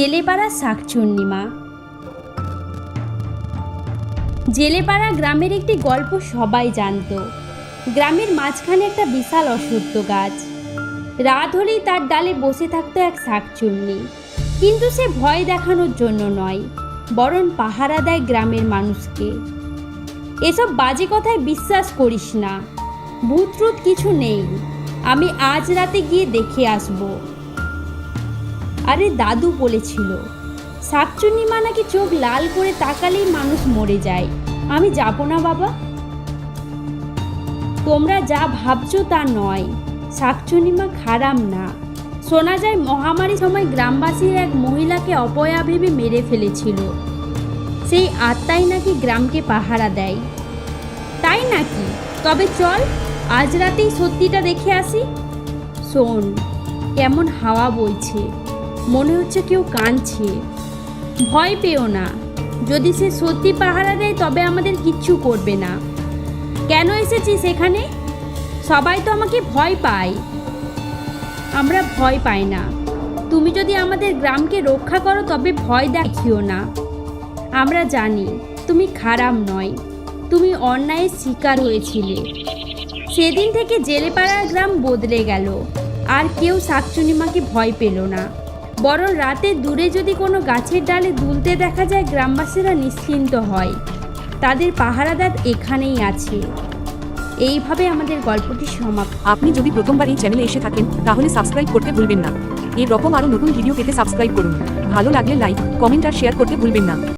জেলেপাড়া শাকচুন্নিমা জেলেপাড়া গ্রামের একটি গল্প সবাই জানতো। গ্রামের মাঝখানে একটা বিশাল অশ্বত্থ গাছ। রাত হলেই তার ডালে বসে থাকতো এক শাকচুন্নি কিন্তু সে ভয় দেখানোর জন্য নয়, বরং পাহারা দেয় গ্রামের মানুষকে। এসব বাজে কথায় বিশ্বাস করিস না। ভূতরুত কিছু নেই। আমি আজ রাতে গিয়ে দেখে আসব। আরে দাদু বলেছিল শাকচুন্নি মা নাকি চোখ লাল করে তাকালেই মানুষ মরে যায়। আমি যাব না বাবা। তোমরা যা ভাবছ তা নয় শাকচুন্নি মা খারাপ না। শোনা যায় মহামারী সময় গ্রামবাসীর এক মহিলাকে অপয়া ভেবে মেরে ফেলেছিল। সেই আত্মাই নাকি গ্রামকে পাহারা দেয়। তাই নাকি? তবে চল, আজ রাতেই সত্যিটা দেখে আসি। শোন, কেমন হাওয়া বইছে। মনে হচ্ছে কেউ কাঁদছে। ভয় পেও না। যদি সে সত্যি পাহারা দেয়, তবে আমাদের কিচ্ছু করবে না। কেন এসেছিস এখানে? সবাই তো আমাকে ভয় পায়। আমরা ভয় পাই না। তুমি যদি আমাদের গ্রামকে রক্ষা করো, তবে ভয় দেখিও না। আমরা জানি, তুমি খারাপ নয়। তুমি অন্যায়ের শিকার হয়েছিলে। সেদিন থেকে জেলেপাড়ার গ্রাম বদলে গেল। আর কেউ শাকচুনিমাকে ভয় পেল না। বরং রাতে দূরে যদি কোনো গাছের ডালে দুলতে দেখা যায়, গ্রামবাসীরা নিশ্চিন্ত হয়। তাদের পাহারাদার এখানেই আছে। এইভাবে আমাদের গল্পটি সমাপ্ত। আপনি যদি প্রথমবার এই চ্যানেলে এসে থাকেন, তাহলে সাবস্ক্রাইব করতে ভুলবেন না। এরকম আরও নতুন ভিডিও পেতে সাবস্ক্রাইব করুন। ভালো লাগলে লাইক কমেন্ট আর শেয়ার করতে ভুলবেন না।